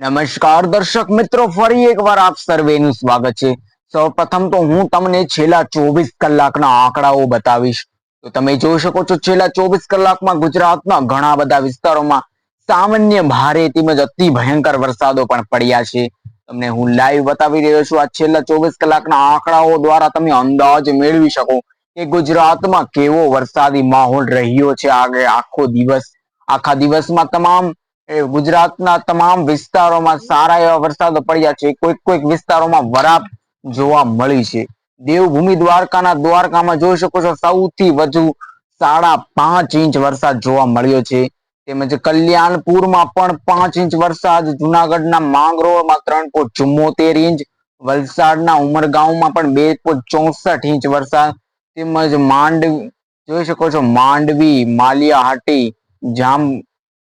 નમસ્કાર દર્શક મિત્રો, ફરી એકવાર આપ સર્વેનું સ્વાગત છે. સૌપ્રથમ તો હું તમને છેલ્લા ચોવીસ કલાકના આંકડાઓ બતાવીશ. તો તમે જોઈ શકો છો, છેલ્લા ચોવીસ કલાકમાં ગુજરાતના ઘણા બધા વિસ્તારોમાં સામાન્ય ભારે તેમજ અતિ ભયંકર વરસાદો પણ પડ્યા છે. તમને હું લાઈવ બતાવી રહ્યો છું, આ છેલ્લા ચોવીસ કલાકના આંકડાઓ દ્વારા તમે અંદાજ મેળવી શકો કે ગુજરાતમાં કેવો વરસાદી માહોલ રહ્યો છે. આગળ આખો દિવસ, આખા દિવસમાં તમામ એ ગુજરાતના તમામ વિસ્તારોમાં સારા એવા વરસાદો પડ્યા છે. કોઈક કોઈક વિસ્તારોમાં વરાપ જોવા મળી છે. દેવભૂમિ દ્વારકાના દ્વારકામાં જોઈ શકો છો, સૌથી વધુ સાડા પાંચ ઇંચ વરસાદ જોવા મળ્યો છે. તેમજ કલ્યાણપુરમાં પણ પાંચ ઇંચ વરસાદ, જુનાગઢના માંગરોળમાં ત્રણ પોઈન્ટ ચુમ્મોતેર ઇંચ, વલસાડના ઉમરગાંવમાં પણ બે પોઈન્ટ ચોસઠ ઇંચ વરસાદ. તેમજ માંડવી, જોઈ શકો છો, માંડવી, માલિયાહાટી, જામ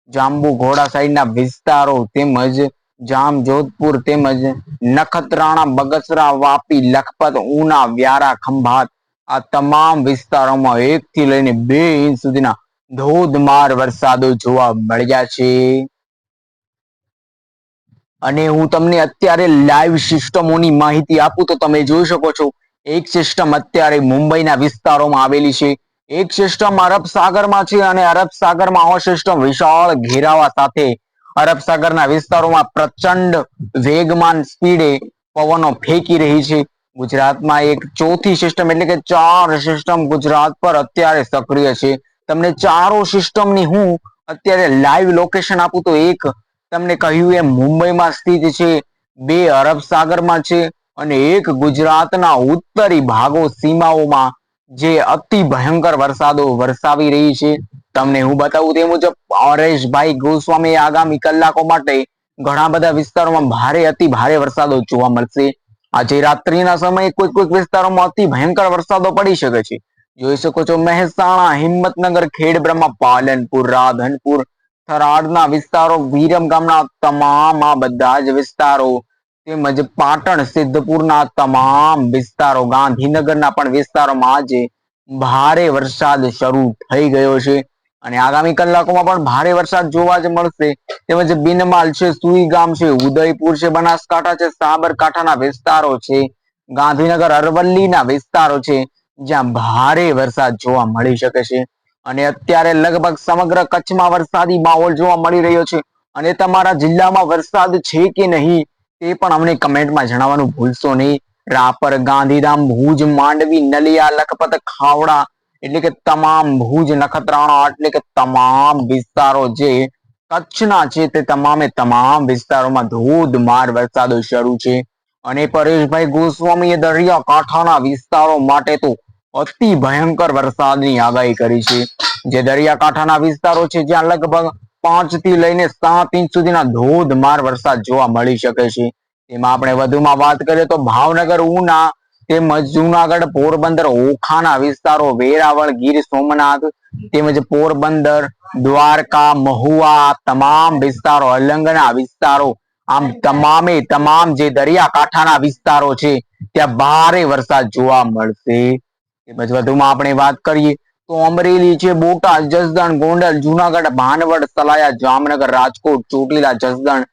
જાંબુ ઘોડા સાઈડના વિસ્તારો તેમજ જામ જોધપુર તેમજ નખત્રાણા, બગસરા, વાપી, લખપત, ઉના, વ્યારા, ખંભાત આ તમામ વિસ્તારોમાં એક થી લઈને બે ઇંચ સુધીના ધોધમાર વરસાદો જોવા મળ્યા છે. અને હું તમને અત્યારે લાઈવ સિસ્ટમોની માહિતી આપું તો તમે જોઈ શકો છો, એક સિસ્ટમ અત્યારે મુંબઈના વિસ્તારોમાં આવેલી છે. એક સિસ્ટમ અરબ સાગરમાં છે અને અરબ સાગરમાં આ સિસ્ટમ વિશાળ ઘેરાવા સાથે અરબ સાગરના વિસ્તારોમાં પ્રચંડ વેગમાન સ્પીડે પવનો ફેંકી રહી છે. ગુજરાતમાં એક ચોથી સિસ્ટમ એટલે કે ચાર સિસ્ટમ ગુજરાત પર અત્યારે સક્રિય છે. તમને ચારો સિસ્ટમની હું અત્યારે લાઈવ લોકેશન આપું તો એક તમને કહ્યું એમ મુંબઈમાં સ્થિત છે, બે અરબ સાગરમાં છે અને એક ગુજરાતના ઉત્તરી ભાગો સીમાઓમાં જે અતિ ભયંકર વરસાદો વરસાવી રહી છે. તમને હું બતાવું તે મુજબ હરેશભાઈ ગોસ્વામી આગામી કલાકો માટે ઘણા બધા વિસ્તારોમાં ભારે, અતિ ભારે વરસાદો જોવા મળશે. આજે રાત્રિના સમયે કોઈક કોઈક વિસ્તારોમાં અતિ ભયંકર વરસાદો પડી શકે છે. જોઈ શકો છો મહેસાણા, હિંમતનગર, ખેડબ્રહ્મા, પાલનપુર, રાધનપુર, થરાદના વિસ્તારો વિરમ ગામના તમામ આ બધા જ વિસ્તારો તેમજ પાટણ સિદ્ધપુરના તમામ વિસ્તારો, ગાંધીનગરના પણ વિસ્તારોમાં આજે ભારે વરસાદ શરૂ થઈ ગયો છે. અને આગામી કલાકોમાં પણ ભારે વરસાદ જોવા જ મળશે. તેમજ બિનમાલ છે સુઈગામ છે, ઉદયપુર છે, બનાસકાંઠા છે, સાબરકાંઠાના વિસ્તારો છે, ગાંધીનગર, અરવલ્લીના વિસ્તારો છે, જ્યાં ભારે વરસાદ જોવા મળી શકે છે. અને અત્યારે લગભગ સમગ્ર કચ્છમાં વરસાદી માહોલ જોવા મળી રહ્યો છે. અને તમારા જિલ્લામાં વરસાદ છે કે નહીં તે પણ અમને કમેન્ટમાં જણાવવાનું ભૂલશો નહીં. રાપર, ગાંધીધામ, ભુજ, માંડવી, નલિયા, લખપત, ખાવડા એટલે કે તમામ ભુજ નખત્રાણા એટલે કે તમામ વિસ્તારો જે કચ્છના છે તે તમામે તમામ વિસ્તારોમાં ધોધમાર વરસાદો શરૂ છે. અને પરેશભાઈ ગોસ્વામીએ દરિયા કાંઠાના વિસ્તારો માટે તો અતિ ભયંકર વરસાદની આગાહી કરી છે. જે દરિયાકાંઠાના વિસ્તારો છે, જ્યાં લગભગ પાંચથી લઈને સાત ઇંચ સુધીના ધોધમાર વરસાદ જોવા મળી શકે છે. તેમાં આપણે વધુમાં વાત કરીએ તો ભાવનગર, ઉના તેમજ જુનાગઢ પોરબંદર, ઓખાના વિસ્તારો, વેરાવળ, ગીર સોમનાથ તેમજ પોરબંદર, દ્વારકા, મહુવા તમામ વિસ્તારો, અલંગના વિસ્તારો, આમ તમામે તમામ જે દરિયાકાંઠાના વિસ્તારો છે, ત્યાં ભારે વરસાદ જોવા મળશે. તેમજ વધુમાં આપણે વાત કરીએ તો અમરેલી છે, બોટાદ, જસદણ, ગોંડલ, જુનાગઢ, ભાનવડ, સલાયા, જામનગર, રાજકોટ, ચોટીલા, જસદણ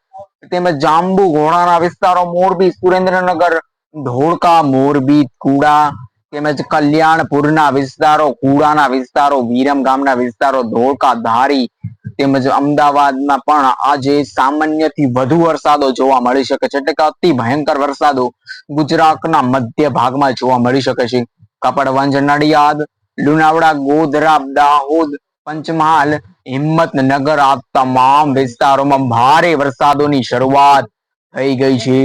તેમજ જાંબુ ઘોડાના વિસ્તારો, મોરબી, સુરેન્દ્રનગર, ધોળકા, મોરબી, કુડા તેમજ કલ્યાણપુરના વિસ્તારો, કુડાના વિસ્તારો, વિરમ ગામના વિસ્તારો, ધોળકા, ધારી તેમજ અમદાવાદમાં પણ આજે સામાન્યથી વધુ વરસાદો જોવા મળી શકે છે. એટલે કે અતિ ભયંકર વરસાદો ગુજરાતના મધ્ય ભાગમાં જોવા મળી શકે છે. કપડવંજ, નડિયાદ લુણાવડા, ગોધરા, દાહોદ, પંચમહાલ, હિંમતનગર આ તમામ વિસ્તારોમાં ભારે વરસાદોની શરૂઆત થઈ ગઈ છે.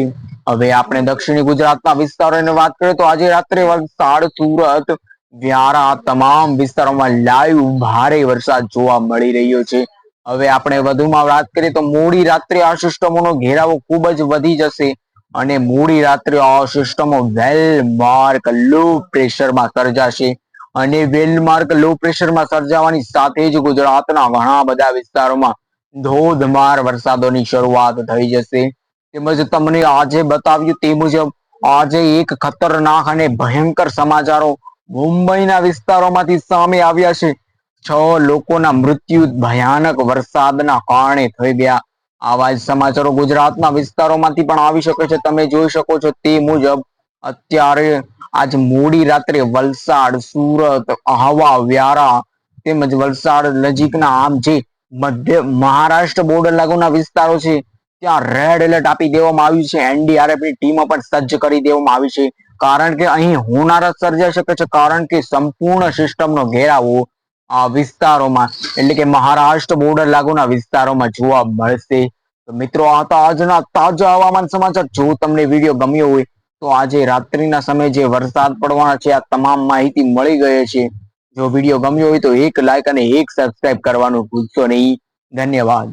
હવે આપણે દક્ષિણ ગુજરાતના વિસ્તારોની વાત કરીએ તો આજે રાત્રે વલસાડ, સુરત, વ્યારા તમામ વિસ્તારોમાં લાઈવ ભારે વરસાદ જોવા મળી રહ્યો છે. હવે આપણે વધુમાં વાત કરીએ તો મોડી રાત્રે આ સિસ્ટમોનો ઘેરાવો ખૂબ જ વધી જશે અને મોડી રાત્રે આ સિસ્ટમો વેલ માર્ક લો પ્રેશરમાં સર્જાશે. અને વેલમાર્ક લો પ્રેશરમાં સર્જાવાની સાથે જ ગુજરાતના ઘણા બધા વિસ્તારોમાં ધોધમાર વરસાદોની શરૂઆત થઈ જશે. તેમજ તમને આજે બતાવ્યું તે મુજબ આજે એક ખતરનાક અને ભયંકર સમાચારો મુંબઈના વિસ્તારોમાંથી સામે આવ્યા છે. છ લોકોના મૃત્યુ ભયાનક વરસાદના કારણે થઈ ગયા. આવા જ સમાચારો ગુજરાતના વિસ્તારોમાંથી પણ આવી શકે છે. તમે જોઈ શકો છો તે મુજબ અત્યારે આજ મોડી રાત્રે વલસાડ, સુરત આહવા વ્યારા તેમજ વલસાડ નજીકના આમ જે મધ્ય મહારાષ્ટ્ર બોર્ડર લાગુના વિસ્તારો છે, ત્યાં રેડ એલર્ટ આપી દેવામાં આવ્યું છે. એનડીઆરએફની ટીમો પણ સજ્જ કરી દેવામાં આવી છે. કારણ કે અહીં હોનારત સર્જાઈ શકે છે, કારણ કે સંપૂર્ણ સિસ્ટમનો ઘેરાવો આ વિસ્તારોમાં, એટલે કે મહારાષ્ટ્ર બોર્ડર લાગુના વિસ્તારોમાં જોવા મળશે. તો મિત્રો, આ હતા આજના તાજા હવામાન સમાચાર. જો તમને વીડિયો ગમ્યો હોય તો આજે રાત્રિના સમયે જે વરસાદ પડવાના છે, આ તમામ માહિતી મળી ગઈ છે. જો વીડિયો ગમ્યો હોય તો એક લાઈક અને એક સબસ્ક્રાઇબ કરવાનું ભૂલશો નહીં. ધન્યવાદ.